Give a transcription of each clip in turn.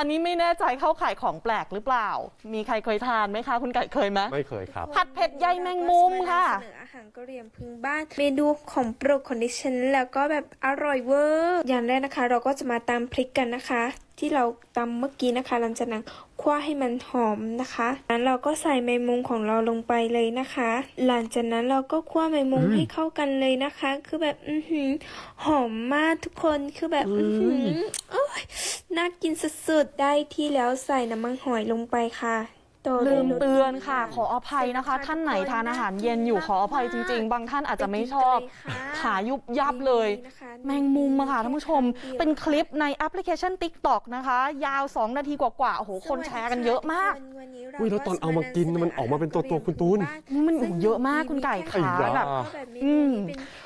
อันนี้ไม่แน่ใจเข้าขายของแปลกหรือเปล่า มีใครเคยทานไหมคะ คุณไก่เคยไหม ไม่เคยครับ ผัดเผ็ดใยแมงมุมค่ะ เสนออาหารกะเหรี่ยงพื้นบ้าน เมนูของโปรดของดิฉันแล้วก็แบบอร่อยเวอร์ อย่างแรกนะคะ เราก็จะมาตำพริกกันนะคะ ที่เราตำเมื่อกี้นะคะ หลังจากนั้นคว้าให้มันหอมนะคะนั้นเราก็ใส่แมงมุมของเราลงไปเลยนะคะ หลังจากนั้นเราก็คว้าแมงมุมอืมให้เข้ากันเลยนะคะ คือแบบ อือหือหอมมากทุกคน คือแบบ อือหือโอ้ย น่ากินสุดๆ ได้ที่แล้วใส่น้ำมันหอยลงไปค่ะต่อด้ลืวยมรสเตือนค่ะ ขออภัยนะคะเสร็จท่านไหนทานอาหารเย็นอยู่ขออภัยจริง ๆ บางท่านอาจจะไม่ชอบไปกินกันเลยค่ะขายุบยับเลยนี่นะคะแมงมุมอะค่ะท่านผู้ชม เป็นคลิปในแอปพลิเคชัน TikTok นะคะ ยาว 2 นาทีกว่าๆโอ้โห คนแชร์กันเยอะมากวันนี้เราอุ๊ยแล้วตอนเอามากินมันออกมาเป็นตัวๆคุณตูนมันเยอะมากคุณไก่ขาไอ้ยาแบบอืม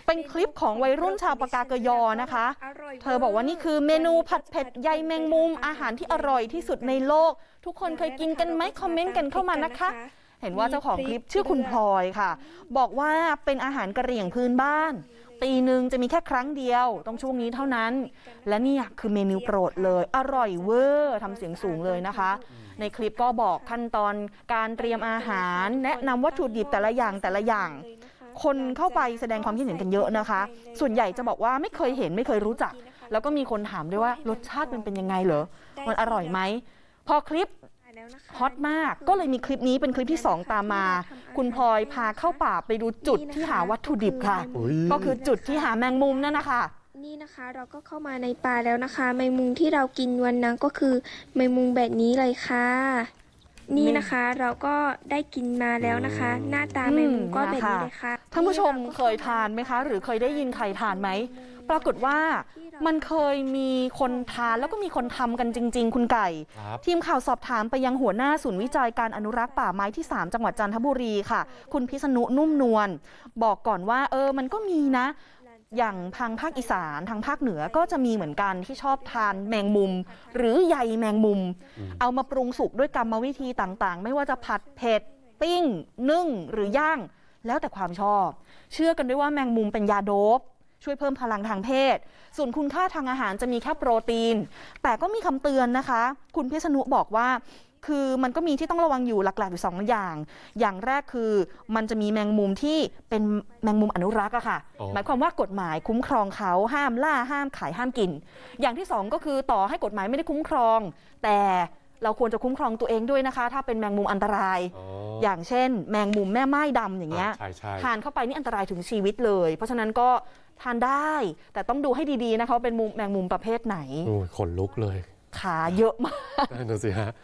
เป็นคลิปของวัยรุ่นชาวปากากยอนะคะ เธอบอกว่านี่คือเมนูผัดเผ็ดใยแมงมุมอาหารที่อร่อยที่สุดในโลก ทุกคนเคยกินกันไหมคอมเมนต์กันเข้ามานะคะเห็นว่าเจ้าของคลิปชื่อคุณพลอยค่ะ บอกว่าเป็นอาหารกระเหรี่ยงพื้นบ้าน ปีหนึ่งจะมีแค่ครั้งเดียวต้องช่วงนี้เท่านั้น และนี่คือเมนูโปรดเลย อร่อยเวอร์ทำเสียงสูงเลยนะคะ ในคลิปก็บอกขั้นตอนการเตรียมอาหาร แนะนำวัตถุดิบแต่ละอย่างแต่ละอย่าง คนเข้าไปแสดงความคิดเห็นกันเยอะนะคะ ส่วนใหญ่จะบอกว่าไม่เคยเห็นไม่เคยรู้จัก แล้วก็มีคนถามด้วยว่ารสชาติมันเป็นยังไงเหรอมันอร่อยไหมพอคลิปฮอตมากก็เลยมีคลิปนี้เป็นคลิปที่ 2 ตามมา คุณพลอยพาเข้าป่าไปดูจุดที่หาวัตถุดิบค่ะอุ๊ยก็คือจุดที่หาแมงมุมนั่นนะคะนี่นะคะเราก็เข้ามาในป่าแล้วนะคะ แมงมุมที่เรากินวันนั้นก็คือแมงมุมแบบนี้เลยค่ะ นี่นะคะเราก็ได้กินมาแล้วนะคะ หน้าตาแมงมุมก็แบบนี้เลยค่ะท่านผู้ชมเคยทานไหมคะ หรือเคยได้ยินใครทานไหม ปรากฏว่ามันเคยมีคนทานแล้วก็มีคนทำกันจริง ๆ คุณไก่ครับทีมข่าวสอบถามไปยังหัวหน้าศูนย์วิจัยการอนุรักษ์ป่าไม้ที่ 3 จังหวัดจันทบุรีค่ะ คุณพิษณุนุ่มนวลบอกก่อนว่า เออมันก็มีนะ อย่างทางภาคอีสานทางภาคเหนือก็จะมีเหมือนกันที่ชอบทานแมงมุม หรือใยแมงมุม เอามาปรุงสุกด้วยกรรมวิธีต่างๆ ไม่ว่าจะผัดเผ็ดปิ้ง นึ่งหรือย่าง แล้วแต่ความชอบ เชื่อกันด้วยว่าแมงมุมเป็นยาโดบช่วยเพิ่มพลังทางเพศ ส่วนคุณค่าทางอาหารจะมีแค่โปรตีน แต่ก็มีคำเตือนนะคะ คุณพิษณุบอกว่า คือมันก็มีที่ต้องระวังอยู่หลักๆอยู่สองอย่าง อย่างแรกคือมันจะมีแมงมุมที่เป็นแมงมุมอนุรักษ์อะค่ะอ๋อหมายความว่ากฎหมายคุ้มครองเขาห้ามล่าห้ามขายห้ามกิน อย่างที่สองก็คือต่อให้กฎหมายไม่ได้คุ้มครอง แต่เราควรจะคุ้มครองตัวเองด้วยนะคะ ถ้าเป็นแมงมุมอันตรายอ๋ออย่างเช่น แมงมุมแม่ไม้ดำอย่างเงี้ยใช่ใช่ทานเข้าไปนี่อันตรายถึงชีวิตเลย เพราะฉะนั้นก็ทานได้ แต่ต้องดูให้ดีๆนะคะว่าเป็นมุมแมงมุมประเภทไหนโอ้ยขนลุกเลย ขาเยอะมากนั่นนะสิฮะ